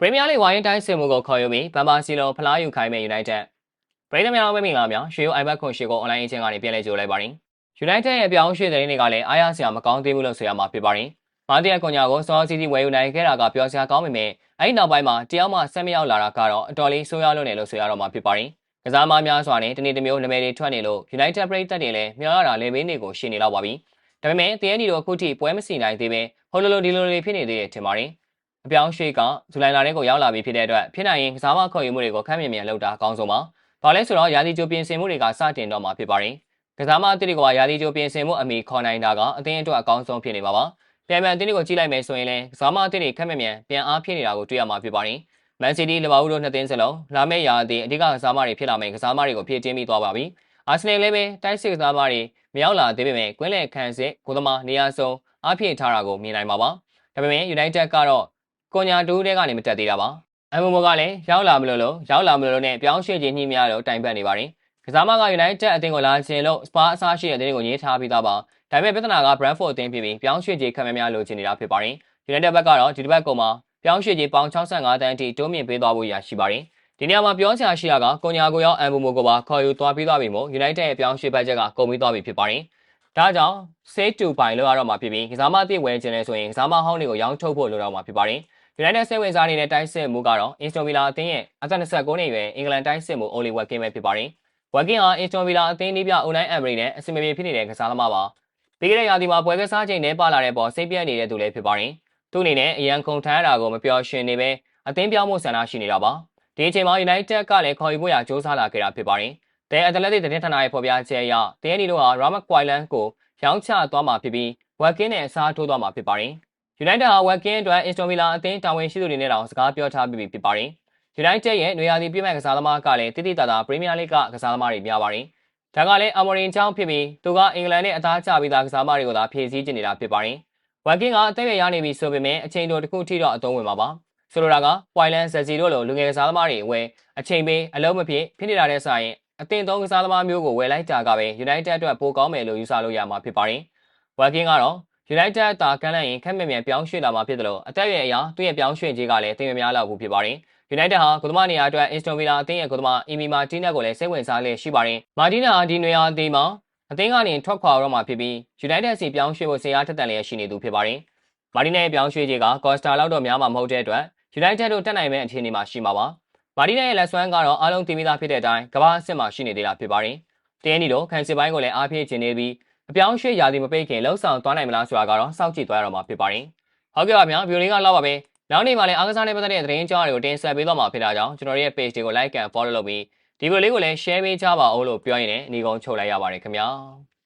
ပရီးမီးယားလိဂ်ဝိုင်းတိုင်းစစ်မှုကိုခေါ်ယူပြီးဘန်ပါစီလိုဖလားယူခိုင်းမဲ့ United ပရိသတ်များဝဲမင်္ဂလာများရွှေရိုး iPad ခွန်ရှိကို online အချင်းကနေပြန်လည်ကြိုလိုက်ပါရင် United ရဲ့ပြောင်းရွှေ့တဲ့တွေကလည်းအားရစရာမကောင်းသေးဘူးလို့ဆိုရမှာဖြစ်ပါရင်မာတီယာကွန်ညာကိုစောစီစီဝယ်ယူနိုင်ခဲ့တာကပြောစရာကောင်းပေမဲ့အဲ့ဒီနောက်ပိုင်းမှာတယောက်မှဆက်မရောက်လာတာကတော့အတော်လေးဆိုးရွားလွန်းတယ်လို့ဆိုရတော့မှာဖြစ်ပါရင်ကစားမများစွာနဲ့တနေ့တစ်မျိုးနာမည်တွေထွက်နေလို့ United ပရိသတ်တွေလည်းမျှော်ရတာလေဘင်းတွေကိုရှင်းနေတော့ပါပြီဒါပေမဲ့တရန်ဒီတို့အခုထိပွဲမစီနိုင်သေးပဲဟိုလိုလိုဒီလိုလိုဖြစ်နေသေးတယ်ထင်ပါတယ် အပြောင်းရွှေ့ကဇူလိုင်လထဲကိုရောက်လာပြီဖြစ်တဲ့အတွက်ဖြစ်နိုင်ရင်ကစားမခေါ်ယူမှုတွေကိုခန့်မြင်မြန်လုပ်တာအကောင်းဆုံးပါ။ဘာလဲဆိုတော့ရာသီကြိုပြင်ဆင်မှုတွေကစတင်တော့မှာဖြစ်ပါတယ်။ကစားမအသစ်တွေကရာသီကြိုပြင်ဆင်မှုအမိခေါ်နိုင်တာကအသင်းအတွက်အကောင်းဆုံးဖြစ်နေပါပါ။ပြန်ပြန်အသင်းတွေကိုကြည့်လိုက်မယ်ဆိုရင်လည်းကစားမအသစ်တွေခန့်မြင်မြန်ပြန်အားဖြစ်နေတာကိုတွေ့ရမှာဖြစ်ပါတယ်။ Man City လီဗာပူးတို့နှစ်သင်းစလုံးလာမယ့်ရာသီအဓိကကစားမတွေဖြစ်လာမယ်ကစားမတွေကိုဖြည့်တင်းပြီးသွားပါပြီ။အာဆင်နယ်လည်းပဲတိုက်စစ်ကစားမတွေမရောက်လာသေးပေမဲ့ကွင်းလယ်ခန့်စစ်ကိုသမားနေရာစုံအားဖြည့်ထားတာကိုမြင်နိုင်ပါပါ။ဒါပေမဲ့ United ကတော့ ကွန်ညာတူးတဲကနေမတက်သေးတာပါအမ်မိုမိုကလည်းရောက်လာမလို့လို့ရောက်လာမလို့လို့နဲ့ပြောင်းရွှေ့ခြင်းညှိများလို့တိုင်ပတ်နေပါတယ်ကစားမက United အသင်းကိုလာခြင်းလို့ Spa အစားရှိတဲ့အသင်းကိုရေးထားပြီးသားပါဒါပေမဲ့ပြဿနာက Brentford အသင်းဖြစ်ပြီးပြောင်းရွှေ့ခြင်းခံများများလိုချင်နေတာဖြစ်ပါတယ် United ဘက်ကတော့ဒီတစ်ပတ်ကုန်မှာပြောင်းရွှေ့ခြင်းပေါင်65တန်းအထိတိုးမြင့်ပေးသွားဖို့ရရှိပါတယ်ဒီနေရာမှာပြောစရာရှိတာကကွန်ညာကိုရောအမ်ဘူမိုကိုပါခေါ်ယူသွားပြီးသွားပြီမို့ United ရဲ့ပြောင်းရွှေ့ဘတ်ဂျက်ကကုန်ပြီးသွားပြီဖြစ်ပါတယ်ဒါကြောင့် save to buy လို့ရတော့မှာဖြစ်ပြီးကစားမအသစ်ဝယ်ခြင်းလဲဆိုရင်ကစားမဟောင်းတွေကိုရောင်းထုတ်ဖို့လိုတော့မှာဖြစ်ပါတယ် United စိတ်ဝင်စားနေတဲ့တိုင်းစစ်မှုကတော့ Aston Villa အသင်းရဲ့အသက်29နှစ်အရွယ်အင်္ဂလန်တိုင်းစစ်မှု Oli Watkins ပဲဖြစ်ပါတယ်။ Watkins ဟာ Aston Villa အသင်းဒီပြ Unai Emery နဲ့အစီအမပြေဖြစ်နေတဲ့ကစားသမားပါ။ပြီးခဲ့တဲ့ရာသီမှာပွဲကစားချိန်နဲ့ပါလာတဲ့ပေါ်စိတ်ပြတ်နေတဲ့သူလည်းဖြစ်ပါတယ်။သူ့အနေနဲ့အရန်ခုန်ထမ်းရတာကိုမပျော်ရွှင်နေပဲအသင်းပြောင်းမှုဆန္ဒရှိနေတာပါ။ဒီအချိန်မှာ United ကလည်းခေါ်ယူဖို့ရစ조사လာခဲ့တာဖြစ်ပါတယ်။တဲ့ Athletic သတင်းဌာနရဲ့ဖော်ပြချက်အရတင်းနီတို့ဟာ Ramak Quailan ကိုရောင်းချသွားမှာဖြစ်ပြီး Watkins နဲ့အစားထိုးသွားမှာဖြစ်ပါတယ်။ United ဟာ Watkins အတွက် Aston Villa အသင်းတာဝန်ရှိသူတွေနဲ့တောင်စကားပြောထားပြီးဖြစ်ပါတယ်။ United ရဲ့နေရာဒီပြည့်မဲ့ကစားသမားကလည်းတိတိတသာ Premier League ကကစားသမားတွေများပါတယ်။ဒါကလည်း Amorim ချောင်းဖြစ်ပြီးသူကအင်္ဂလန်နဲ့အသားကျပြီးသားကစားသမားတွေကိုသာဖြည့်ဆည်းကျင်နေတာဖြစ်ပါတယ်။ Watkins ကအသက်အရွယ်ရနေပြီဆိုပေမဲ့အချိန်တိုတစ်ခုထိတော့အသုံးဝင်မှာပါ။ဆိုလိုတာက Wyland Zazi တို့လိုလူငယ်ကစားသမားတွေအဝယ်အချိန်ပေးအလုံးမဖြစ်ဖြစ်နေတာတဲ့ဆိုင်အသင်သုံးကစားသမားမျိုးကိုဝယ်လိုက်တာကပဲ United အတွက်ပိုကောင်းမယ်လို့ယူဆလို့ရမှာဖြစ်ပါတယ်။ Watkins ကတော့ United တာကမ်းလှမ်းရင်ခက်မြက်မြန်ပြောင်းရွှေ့လာမှာဖြစ်တယ်လို့အသက်အရွယ်အရသူ့ရဲ့ပြောင်းရွှေ့ခြင်းကလည်းတင်မများလောက်ဘူးဖြစ်ပါတယ်။ United ဟာကုသမနေရာအတွက် Aston Villa အသင်းရဲ့ကုသမအီမီမာတီနက်ကိုလည်းစိတ်ဝင်စားလျက်ရှိပါတယ်။မာတီနာဒီနွေရာသီမှာအသင်းကနေထွက်ခွာတော့မှာဖြစ်ပြီး United စီပြောင်းရွှေ့ဖို့ဆရာထက်တန်လျက်ရှိနေသူဖြစ်ပါတယ်။မာတီနက်ရဲ့ပြောင်းရွှေ့ခြင်းက Costa လောက်တော့များမှာမဟုတ်တဲ့အတွက် United တို့တက်နိုင်မဲ့အခြေအနေမှာရှိမှာပါ။မာတီနက်ရဲ့လက်စွမ်းကတော့အားလုံးသိပြီးသားဖြစ်တဲ့အတိုင်းကမ္ဘာအဆင့်မှာရှိနေသေးတာဖြစ်ပါတယ်။တင်းနီတို့ခံစစ်ပိုင်းကိုလည်းအားဖြည့်ခြင်းနေပြီး အပြောင်းရွှေ့ရာသီမပိတ်ခင်လှုပ်ဆောင်သွားနိုင်မလားဆိုတာကတော့စောင့်ကြည့်သွားရတော့မှာဖြစ်ပါတယ်။ဟုတ်ကဲ့ပါဗျာဗီဒီယိုလေးကလောက်ပါပဲ။နောက်နေ့မှလည်းအားကစားနဲ့ပတ်သက်တဲ့သတင်းကြောင်းတွေကိုတင်ဆက်ပေးသွားမှာဖြစ်တာကြောင့်ကျွန်တော်ရဲ့ page တွေကို like and follow လုပ်ပြီးဒီဗီဒီယိုလေးကိုလည်း share ပေးကြပါဦးလို့ပြောရင်းနဲ့အနီကုန်းချုပ်လိုက်ရပါတယ်ခင်ဗျာ။